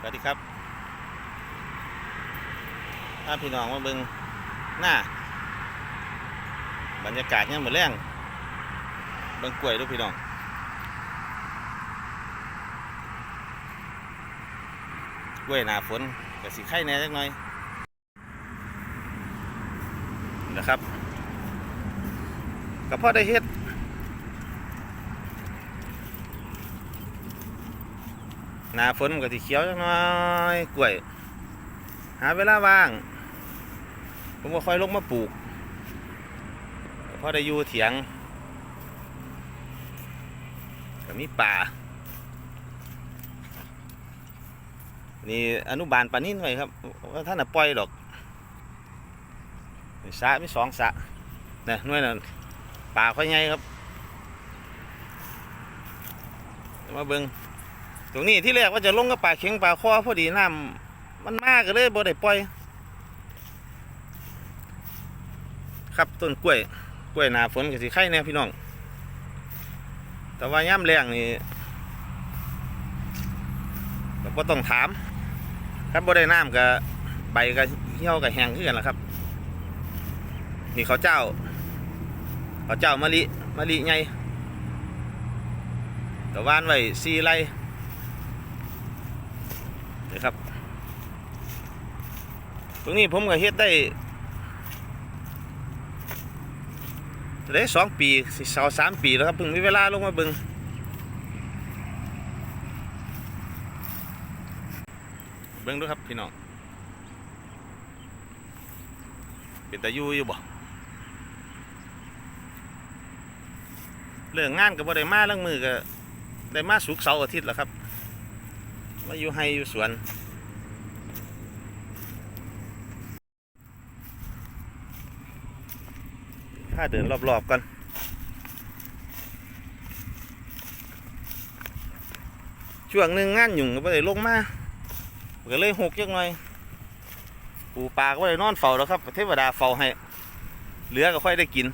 สวัสดีครับถ้าพี่น้องมาเบิงหน้า บรรยากาศเนี่ยเหมือนแรงเบิงกล้วยดูพี่น้องกล้วยหนาฝนกับสีไข่แน่จักหน่อยนะครับก็พอได้เฮ็ด หนาฝนมันก็สีเขียวจักน่อยกล้วย หาเวลาว่าง ผมก็ค่อยลงมาปลูกพอได้อยู่เถียงก็มีป่า นี่อนุบาลปานิ่นไว้ครับว่าท่านน่ะปล่อยดอกสะมีสองสะนี่น่วยนั้นป่าค่อยใหญ่ครับ มาเบิง ตรงนี้ที่แรกว่าจะลงกับป่าเข็งป่าคอพอดีน้ำมันมากก็เลยบ่ได้ปล่อย ครับต้นกล้วยกล้วยหนาฝนกับสีไข่แน่พี่น้อง แต่ว่าย่ำแรงนี่ก็ต้องถาม ครับบ่ได้น้ำกับใบกับเหี่ยวกับแห้งขึ้นกันละครับ นี่เขาเจ้าเขาเจ้ามะลิมะลิไงแต่ว่านไว้สี่ไร นี่ครับตรงนี้ผมก็เฮ็ดได้ได้สองปีสิสาสามปีแล้วครับเพิ่งมีเวลาลงมาเบิงเบิงดูครับพี่น้องเป็นตาอยู่อยู่บ่เรื่องงานกับบ่ได้มาเรื่องมือก็ได้มาสุกเสาร์อาทิตย์แล้วครับ มาอยู่ให้อยู่สวน ถ้าเดินรอบๆกันช่วงหนึ่งงานหยุ่งก็ไปได้ลงมาก็เลยหกจักหน่อยปูปลาก็ไปนอนเฝ้าแล้วครับเทวดาเฝ้าให้เหลือก็ค่อยได้กิน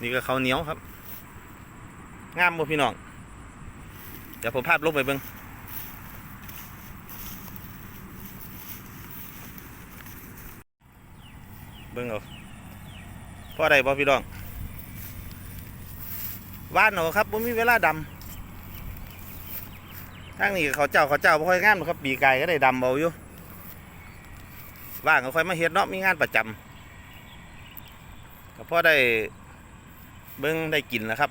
นี่ก็เขาเหนียวครับ งามบ่พี่น้อง เดี๋ยวผมภาพลงไปเบิ่งเบิ่งเอาพอได้บ่พี่น้องว่านเอาครับบ่มีเวลาดำทางนี้เขาเจ้าเขาเจ้าบ่ค่อยงานหรอกครับปีไก่ก็ได้ดำเบาอยู่ว่างก็ค่อยมาเฮ็ดเนาะมีงานประจำก็พอได้เบิ่งได้กินแล้วครับ